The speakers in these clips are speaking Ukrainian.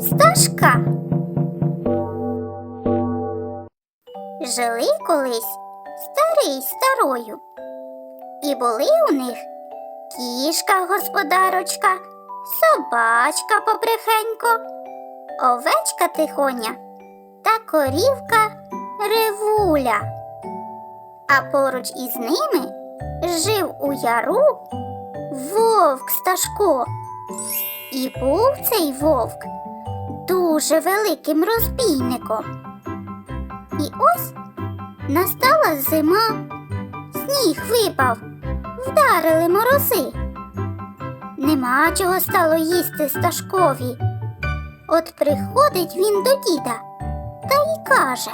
Сташка. Жили колись старий старою. І були у них кішка господарочка, собачка поприхенько, овечка тихоня та корівка ревуля. А поруч із ними жив у яру вовк Сташко. І був цей вовк дуже великим розбійником. І ось настала зима, сніг випав, вдарили морози. Нема чого стало їсти Сташкові. От приходить він до діда та й каже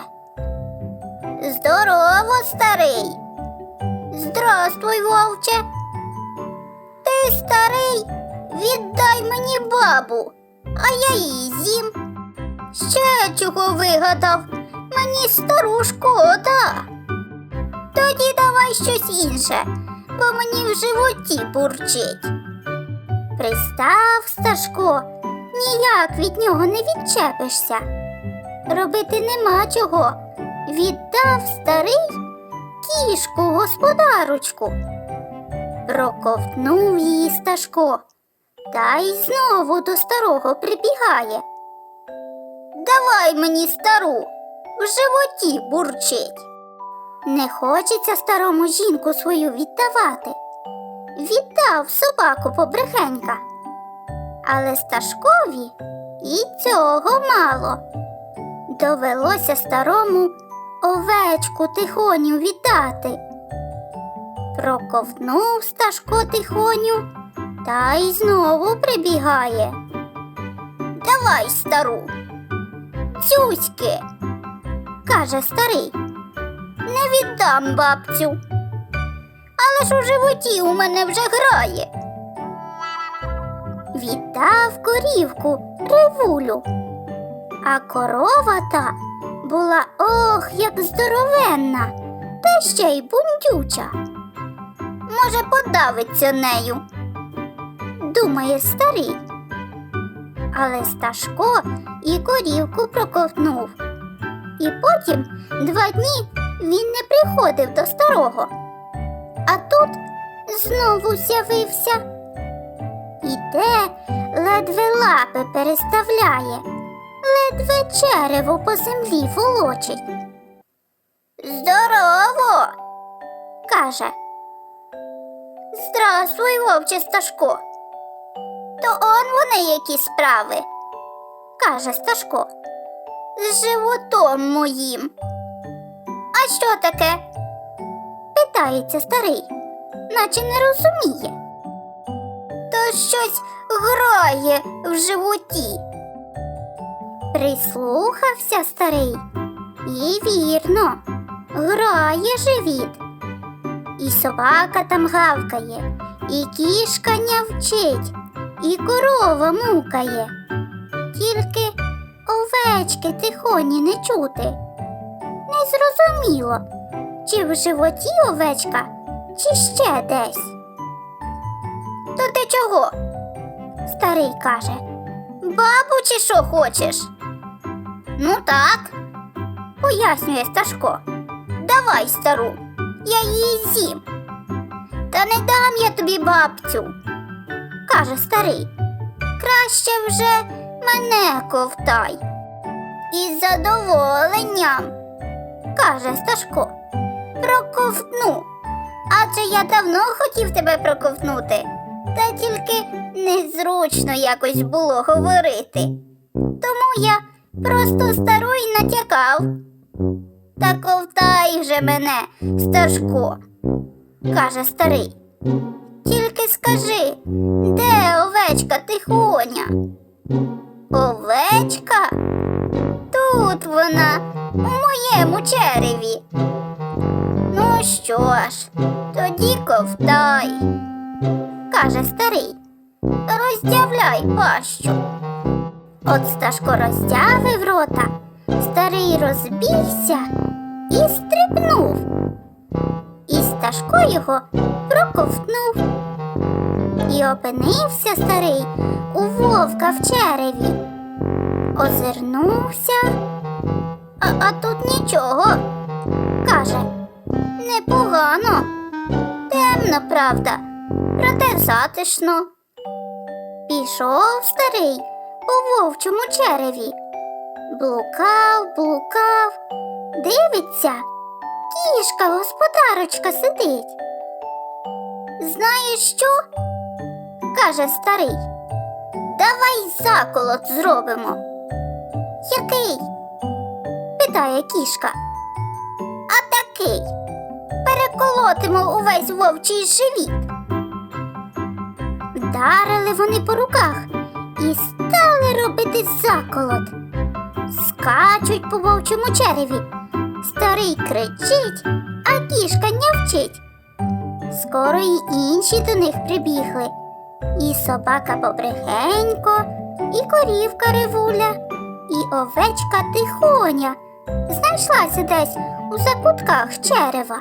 Здорово, старий. Здрастуй, вовче. Ти старий, віддай мені бабу, а я її з'їм. Ще чого вигадав, мені стару шкода. Тоді давай щось інше, бо мені в животі бурчить. Пристав Сташко, ніяк від нього не відчепишся. Робити нема чого. Віддав старий кішку господарочку. Проковтнув її Сташко, та й знову до старого прибігає. Давай мені стару, в животі бурчить. Не хочеться старому жінку свою віддавати. Віддав собаку побрехенька. Але Сташкові і цього мало. Довелося старому овечку тихоню віддати. Проковтнув Сташко тихоню та й знову прибігає. Давай, стару. Цюськи, каже старий. Не віддам бабцю. Але ж у животі у мене вже грає. Віддав корівку ревулю, а корова та була ох, як здоровенна, та ще й бундюча. Може, подавиться нею, думає старий. Але Сташко і корівку проковтнув. І потім два дні він не приходив до старого. А тут знову з'явився. Іде, ледве лапи переставляє, ледве черево по землі волочить. Здорово, каже. Здравствуй, вовче Сташко. То он вони які справи, каже Сташко. З животом моїм. А що таке? питається старий, наче не розуміє. То щось грає в животі. Прислухався старий. І вірно, грає живіт. І собака там гавкає, і кішка нявчить, і корова мукає. Тільки овечки тихоні не чути. Незрозуміло, чи в животі овечка, чи ще десь. То ти чого? Старий каже. Бабу, чи що хочеш? Ну так, пояснює Сташко. Давай, стару, я її з'їм. Та не дам я тобі бабцю, каже старий. Краще вже мене ковтай. Із задоволенням, каже Сташко. Проковтну. Адже я давно хотів тебе проковтнути, та тільки незручно якось було говорити. Тому я просто стару й натякав. Та ковтай же мене, Сташко, каже старий. Тільки скажи, де овечка тихоня? Овечка? тут вона, у моєму череві. Ну що ж, тоді ковтай, каже старий. Роздявляй пащу. От Сташко роздявив рота, старий розбігся і стрибнув. І Сташко його проковтнув. І опинився старий у вовка в череві. Озирнувся, а, а тут нічого. Каже, непогано, темно, правда, проте затишно. Пішов старий у вовчому череві. Блукав, блукав, дивиться, кішка господарочка сидить. Знаєш що? Каже старий. Давай заколот зробимо. Який? питає кішка. А такий. Переколотимо увесь вовчий живіт. Вдарили вони по руках і стали робити заколот. Скачуть по вовчому череві. Старий кричить, а кішка нявчить. Скоро й інші до них прибігли. І собака Бобригенько, і корівка Ревуля, і овечка Тихоня знайшлася десь у закутках черева.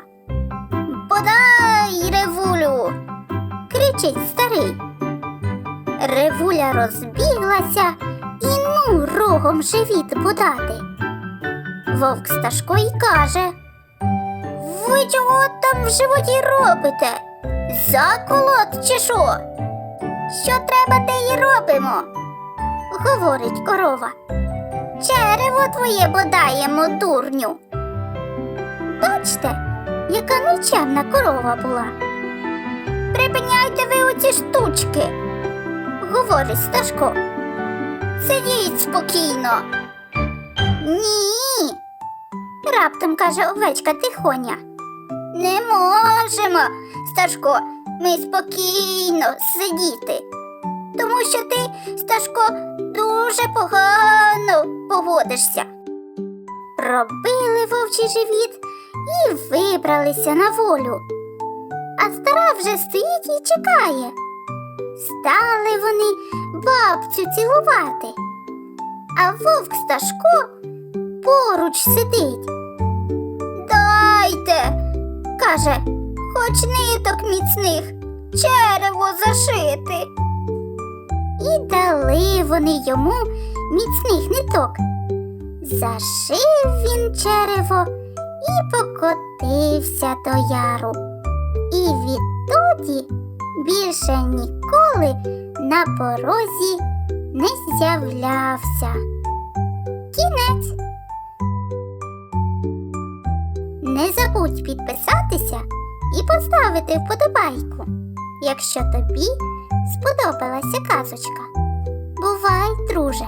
Подай, Ревулю, кричить старий. Ревуля розбіглася і ну рогом живіт подати. Вовк Сташко й каже. Ви чого там в животі робите? Заколот чи що? Що треба, те й робимо, говорить корова. Черево твоє бодаємо, дурню. Бачте, яка нечемна корова була. Припиняйте ви оці штучки, говорить Сташко. Сидіть спокійно. Ні. Раптом каже овечка тихоня. Не можемо, Сташко, ми спокійно сидіти. Тому що ти, Сташко, дуже погано поводишся. Пробили вовчий живіт і вибралися на волю. А стара вже стоїть і чекає. Стали вони бабцю цілувати. А вовк Сташко поруч сидить. Дайте, каже, хоч ниток міцних, черево зашити. І дали вони йому міцних ниток. Зашив він черево і покотився до яру. І відтоді більше ніколи на порозі не з'являвся. Кінець. Не забудь підписатися і поставити вподобайку, якщо тобі сподобалася казочка. Бувай, друже!